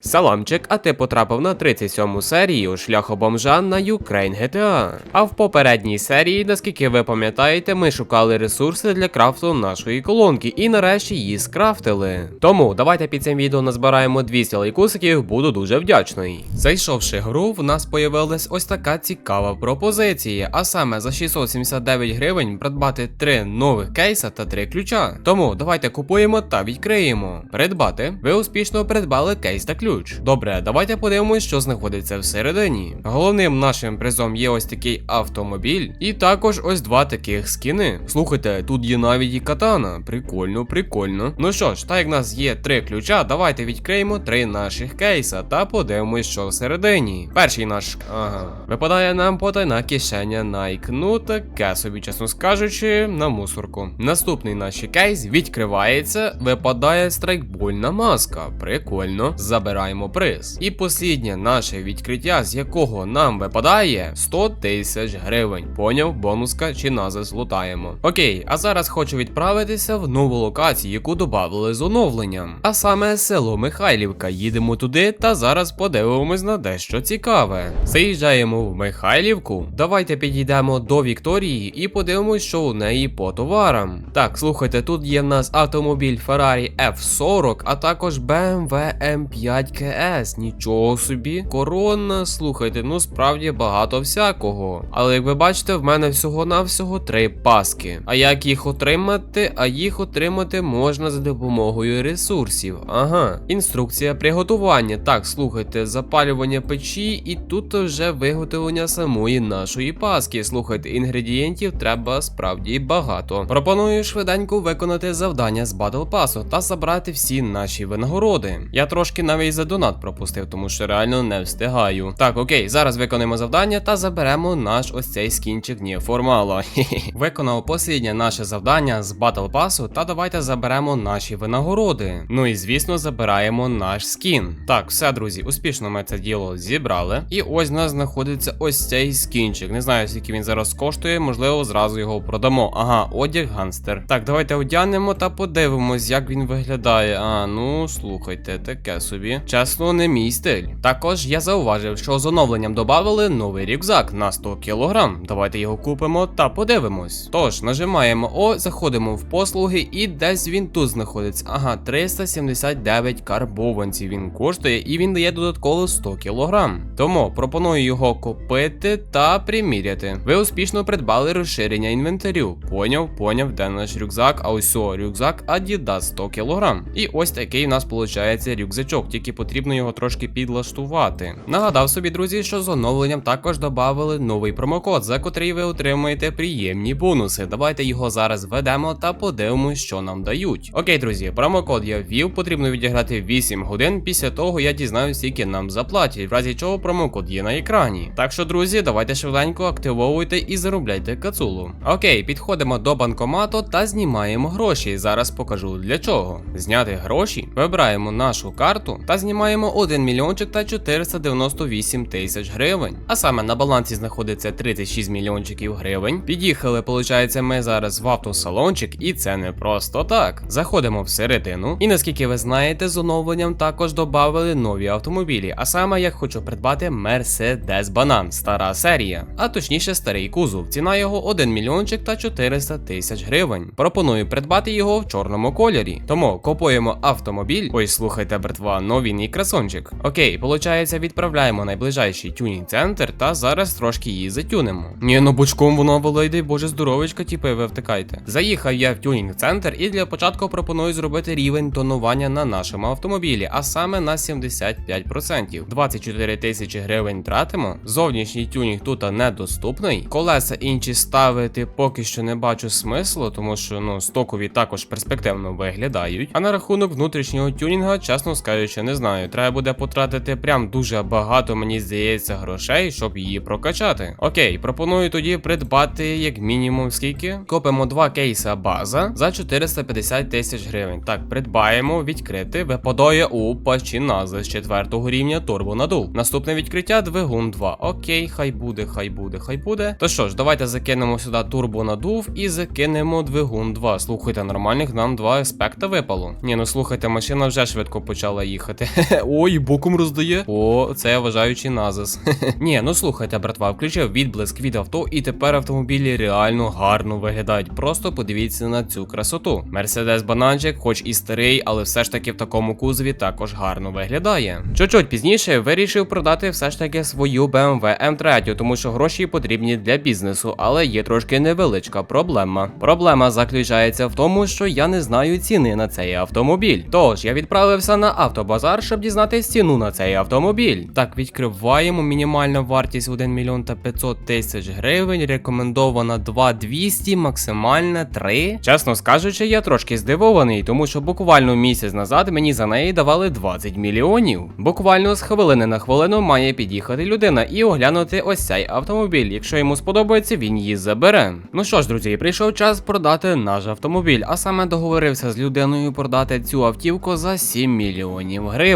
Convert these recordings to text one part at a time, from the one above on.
Саламчик, а ти потрапив на 37-му серію шляху бомжа на Ukraine GTA. А в попередній серії, наскільки ви пам'ятаєте, ми шукали ресурси для крафту нашої колонки і нарешті її скрафтили. Тому давайте під цим відео назбираємо 200 лайкусиків, буду дуже вдячний. Зайшовши гру, в нас появилась ось така цікава пропозиція, а саме за 679 гривень придбати 3 нових кейса та 3 ключа. Тому давайте купуємо та відкриємо. Придбати. Ви успішно придбали кейс та ключ. Добре, давайте подивимось, що знаходиться всередині. Головним нашим призом є ось такий автомобіль, і також ось два таких скіни. Слухайте, тут є навіть і катана. Прикольно, прикольно. Ну що ж, так як в нас є три ключа, давайте відкриємо три наших кейса та подивимось, що всередині. Перший наш. Ага. Випадає нам потайна кишеня Nike. Ну таке собі, чесно скажучи, на мусорку. Наступний наш кейс відкривається, випадає страйкбольна маска. Прикольно. Забираємо приз. І посліднє наше відкриття, з якого нам випадає 100 тисяч гривень. Поняв, бонуска чи назис лутаємо. Окей, а зараз хочу відправитися в нову локацію, яку додали з оновленням. А саме село Михайлівка. Їдемо туди та зараз подивимось на дещо цікаве. Заїжджаємо в Михайлівку. Давайте підійдемо до Вікторії і подивимось, що у неї по товарам. Так, слухайте, тут є в нас автомобіль Ferrari F40, а також BMW M5 KS. Нічого собі. Корона, слухайте, ну справді багато всякого. Але як ви бачите, в мене всього-навсього три паски. А як їх отримати? А їх отримати можна за допомогою ресурсів. Ага. Інструкція приготування. Так, слухайте, запалювання печі, і тут вже виготовлення самої нашої паски. Слухайте, інгредієнтів треба справді багато. Пропоную швиденько виконати завдання з Battle Pass та забрати всі наші винагороди. Я трошки навіть за донат пропустив, тому що реально не встигаю. Так, окей, зараз виконаємо завдання та заберемо наш ось цей скінчик ні формала. Виконав посліднє наше завдання з Battle Pass, та давайте заберемо наші винагороди. Ну і звісно, забираємо наш скін. Так, все, друзі, успішно ми це діло зібрали. І ось у нас знаходиться ось цей скінчик. Не знаю, скільки він зараз коштує, можливо, зразу його продамо. Ага, одяг ганстер. Так, давайте одягнемо та подивимось, як він виглядає. А, ну слухайте, таке собі. Чесно, не мій стиль. Також я зауважив, що з оновленням додали новий рюкзак на 100 кг. Давайте його купимо та подивимось. Тож, нажимаємо О, заходимо в послуги, і десь він тут знаходиться. Ага, 379 карбованців він коштує, і він дає додатково 100 кг. Тому пропоную його купити та приміряти. Ви успішно придбали розширення інвентарю. Поняв, поняв, де наш рюкзак. А ось о, рюкзак Adidas 100 кг. І ось такий у нас виходить рюкзачок, тільки потрібно його трошки підлаштувати. Нагадав собі, друзі, що з оновленням також додали новий промокод, за котрий ви отримуєте приємні бонуси. Давайте його зараз введемо та подивимось, що нам дають. Окей, друзі, промокод я ввів, потрібно відіграти 8 годин. Після того я дізнаюсь, скільки нам заплатять, в разі чого промокод є на екрані. Так що, друзі, давайте швиденько активовуйте і заробляйте кацулу. Окей, підходимо до банкомату та знімаємо гроші. Зараз покажу для чого. Зняти гроші, вибираємо нашу карту та знімаємо 1 мільйончик та 498 тисяч гривень. А саме на балансі знаходиться 36 мільйончиків гривень. Під'їхали, виходить, ми зараз в автосалончик, і це не просто так. Заходимо всередину. І наскільки ви знаєте, з оновленням також додали нові автомобілі. А саме я хочу придбати Mercedes Банан, стара серія, а точніше старий кузов. Ціна його 1 мільйончик та 400 тисяч гривень. Пропоную придбати його в чорному кольорі. Тому купуємо автомобіль. Ой, слухайте, братва, новінний красончик. Окей, получається, відправляємо найближайший тюнінг центр та зараз трошки її затюнемо. Ні, ну бочком вона була боже здоровечка, типи, ви втикайте. Заїхав я в тюнінг центр і для початку пропоную зробити рівень тонування на нашому автомобілі, а саме на 75%. 24 тисячі гривень тратимо. Зовнішній тюнінг тут недоступний. Колеса інші ставити поки що не бачу смислу, тому що ну стокові також перспективно виглядають. А на рахунок внутрішнього тюнінга, чесно скажучи, не знаю. Треба буде потратити прям дуже багато, мені здається, грошей, щоб її прокачати. Окей, пропоную тоді придбати як мінімум скільки. Купимо два кейса база за 450 тисяч гривень. Так, придбаємо, відкрити, випадає у пачінази з четвертого рівня турбонадув. Наступне відкриття двигун 2. Окей, хай буде, хай буде, хай буде. То що ж, давайте закинемо сюди турбонадув і закинемо двигун 2. Слухайте, нормальних нам два аспекта випало. Ні, ну слухайте, машина вже швидко почала їхати. Хе-хе, ой, боком роздає. О, це вважаючи назис. Ні, ну слухайте, братва, включив відблиск від авто, і тепер автомобілі реально гарно виглядають. Просто подивіться на цю красоту. Мерседес бананчик, хоч і старий, але все ж таки в такому кузові також гарно виглядає. Чуть-чуть пізніше вирішив продати все ж таки свою BMW M3, тому що гроші потрібні для бізнесу, але є трошки невеличка проблема. Проблема заключається в тому, що я не знаю ціни на цей автомобіль. Тож я відправився на автобазар, щоб дізнатися ціну на цей автомобіль. Так, відкриваємо мінімальна вартість 1 мільйон та 500 тисяч гривень, рекомендована 2200, максимальна 3. Чесно скажучи, я трошки здивований, тому що буквально місяць назад мені за неї давали 20 мільйонів. Буквально з хвилини на хвилину має під'їхати людина і оглянути ось цей автомобіль. Якщо йому сподобається, він її забере. Ну що ж, друзі, прийшов час продати наш автомобіль, а саме договорився з людиною продати цю автівку за 7 мільйонів гривень.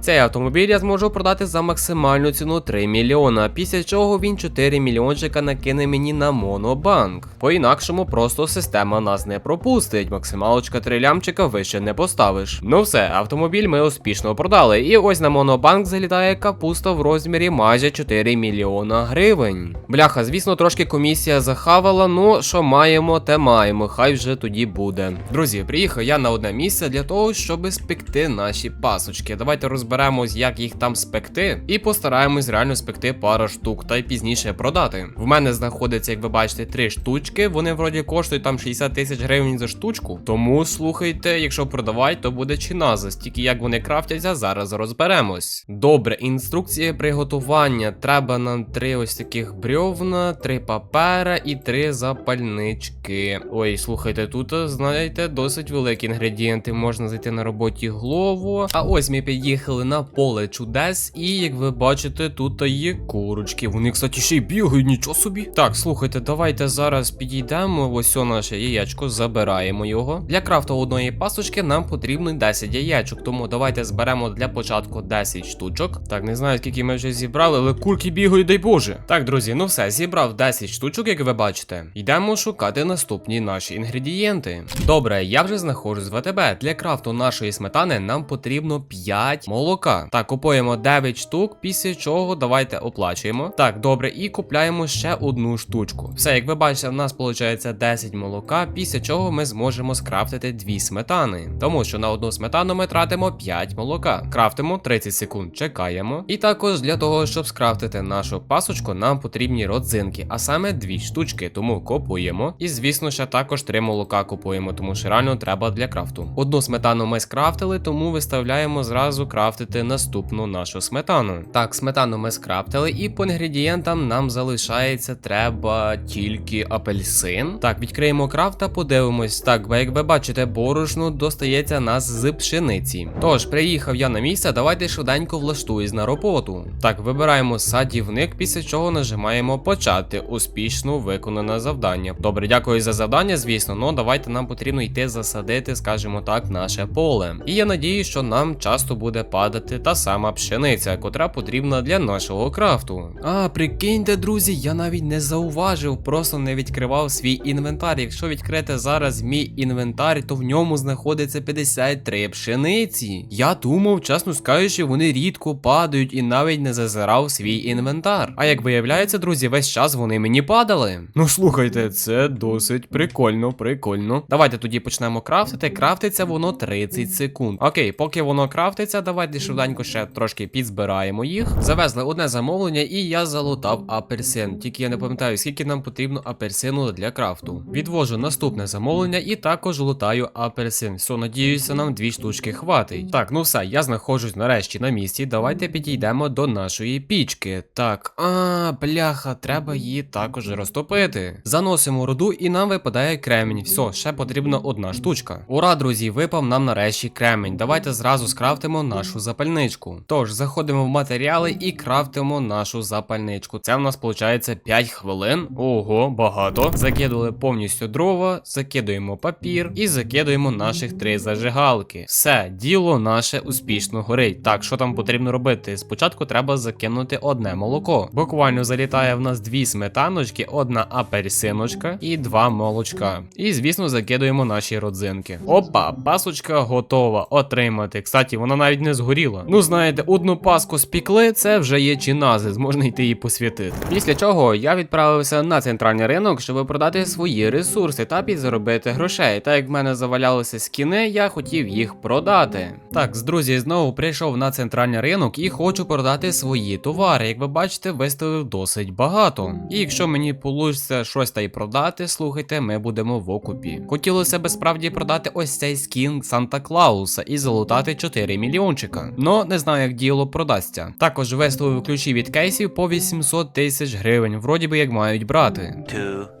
Цей автомобіль я зможу продати за максимальну ціну 3 мільйона, після чого він 4 мільйончика накине мені на монобанк. По-інакшому просто система нас не пропустить. Максималочка 3 лямчика вище не поставиш. Ну все, автомобіль ми успішно продали. І ось на монобанк залітає капуста в розмірі майже 4 мільйона гривень. Бляха, звісно, трошки комісія захавала, ну що маємо, те маємо. Хай вже тоді буде. Друзі, приїхав я на одне місце для того, щоб спекти наші пасочки. Давайте розберемось, як їх там спекти, і постараємось реально спекти пару штук та й пізніше продати. В мене знаходиться, як ви бачите, три штучки. Вони вроді коштують там 60 тисяч гривень за штучку. Тому слухайте, якщо продавати, то буде чи назис. Тільки як вони крафтяться, зараз розберемось. Добре, інструкція приготування. Треба нам три ось таких брьовна, три папера і три запальнички. Ой, слухайте, тут, знаєте, досить великі інгредієнти. Можна зайти на роботі голову. А ось ми під'їхали на поле чудес, і як ви бачите, тут є курочки. Вони, кстати, ще й бігають, нічого собі. Так, слухайте, давайте зараз підійдемо. Ось о наше яєчко, забираємо його. Для крафту одної пасочки нам потрібно 10 яєчок, тому давайте зберемо для початку 10 штучок. Так, не знаю, скільки ми вже зібрали, але курки бігають, дай Боже. Так, друзі, ну все, зібрав 10 штучок, як ви бачите. Йдемо шукати наступні наші інгредієнти. Добре, я вже знаходжусь в АТБ. Для крафту нашої сметани нам потрібно 5 молока. Так, купуємо 9 штук, після чого давайте оплачуємо. Так, добре, і купляємо ще одну штучку. Все, як ви бачите, в нас виходить 10 молока, після чого ми зможемо скрафтити 2 сметани. Тому що на одну сметану ми тратимо 5 молока. Крафтимо 30 секунд, чекаємо. І також для того, щоб скрафтити нашу пасочку, нам потрібні родзинки, а саме 2 штучки, тому купуємо. І звісно, ще також 3 молока купуємо, тому що реально треба для крафту. Одну сметану ми скрафтили, тому виставляємо зразу крафтити наступну нашу сметану. Так, сметану ми скрафтили, і по інгредієнтам нам залишається треба тільки апельсин. Так, відкриємо крафт та подивимось. Так, як ви бачите, борошно достається нас з пшениці. Тож, приїхав я на місце, давайте швиденько влаштуюсь на роботу. Так, вибираємо садівник, після чого нажимаємо почати. Успішно виконане завдання. Добре, дякую за завдання, звісно. Ну давайте нам потрібно йти засадити, скажімо так, наше поле. І я надію, що нам часто буде падати та сама пшениця, котра потрібна для нашого крафту. А, прикиньте, друзі, я навіть не зауважив, просто не відкривав свій інвентар. Якщо відкрити зараз мій інвентар, то в ньому знаходиться 53 пшениці. Я думав, чесно скажучи, вони рідко падають і навіть не зазирав свій інвентар. А як виявляється, друзі, весь час вони мені падали. Ну слухайте, це досить прикольно, прикольно. Давайте тоді почнемо крафтити. Крафтиться воно 30 секунд. Окей, поки воно крафтиться, давайте швиденько ще трошки підзбираємо їх. Завезли одне замовлення, і я залутав апельсин. Тільки я не пам'ятаю, скільки нам потрібно апельсину для крафту. Відвожу наступне замовлення і також лутаю апельсин. Все, надіюся, нам дві штучки хватить. Так, ну все, я знаходжусь нарешті на місці. Давайте підійдемо до нашої пічки. Так, а, бляха, треба її також розтопити. Заносимо руду і нам випадає кремінь. Все, ще потрібна одна штучка. Ура, друзі, випав нам нарешті кремінь. Давайте зразу скрафтимо нашу запальничку. Тож, заходимо в матеріали і крафтимо нашу запальничку. Це в нас виходить 5 хвилин. Ого, багато. Закидали повністю дрова, закидуємо папір і закидуємо наших три зажигалки. Все, діло наше успішно горить. Так, що там потрібно робити? Спочатку треба закинути одне молоко. Буквально залітає в нас дві сметаночки, одна апельсиночка і два молочка. І звісно, закидуємо наші родзинки. Опа, пасочка готова отримати. Кстати, вона навіть не згоріла. Ну знаєте, одну паску спікли, це вже є чиназис, можна йти її посвятити. Після чого я відправився на центральний ринок, щоб продати свої ресурси та підзаробити грошей. Так як в мене завалялися скіни, я хотів їх продати. Так, з друзі, знову прийшов на центральний ринок і хочу продати свої товари. Як ви бачите, виставив досить багато. І якщо мені вийде щось та й продати, слухайте, ми будемо в окупі. Хотілося б справді продати ось цей скін Санта Клауса і залутати 4 мільйончика. Но не знаю, як діло продасться. Також виставив ключі від кейсів по 800 тисяч гривень, вроді би як мають брати.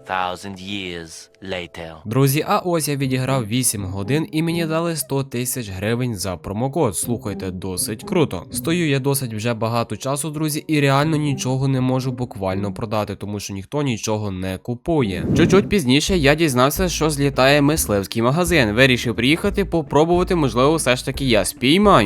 2,000 years later. Друзі, а ось я відіграв 8 годин і мені дали 100 тисяч гривень за промокод. Слухайте, досить круто. Стою я досить вже багато часу, друзі, і реально нічого не можу буквально продати, тому що ніхто нічого не купує. Чуть-чуть пізніше я дізнався, що злітає мисливський магазин. Вирішив приїхати, попробувати, можливо, все ж таки я спіймаю.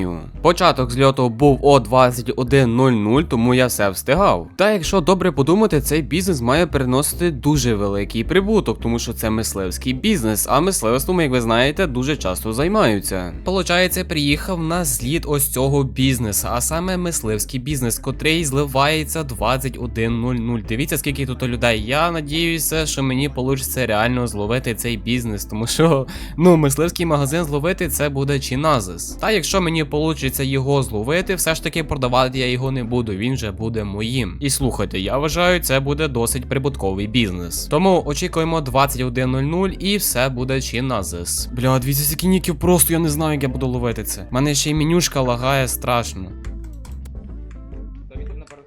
Початок зльоту був о 21.00, тому я все встигав. Та якщо добре подумати, цей бізнес має приносити дуже великий прибуток, тому що це мисливський бізнес, а мисливством, як ви знаєте, дуже часто займаються. Получається, приїхав на зліт ось цього бізнесу, а саме мисливський бізнес, котрий зливається 21.00. Дивіться, скільки тут людей. Я надіюся, що мені вийде реально зловити цей бізнес, тому що ну мисливський магазин зловити це буде чиназис. Та якщо мені вийде його зловити, все ж таки продавати я його не буду, він вже буде моїм. І слухайте, я вважаю, це буде досить прибутковий бізнес. Тому очікуємо 21.00 і все буде чи на ЗИС. Бля, 200 кініків просто я не знаю, як я буду ловити це. У мене ще й менюшка лагає страшно.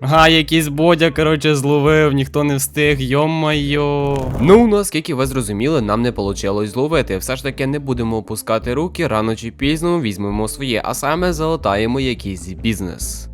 Га, якийсь бодя, коротше, зловив, ніхто не встиг, йо-майо. Ну, наскільки ви зрозуміли, нам не вийшло зловити. Все ж таки не будемо опускати руки, рано чи пізно візьмемо своє, а саме залатаємо якийсь бізнес.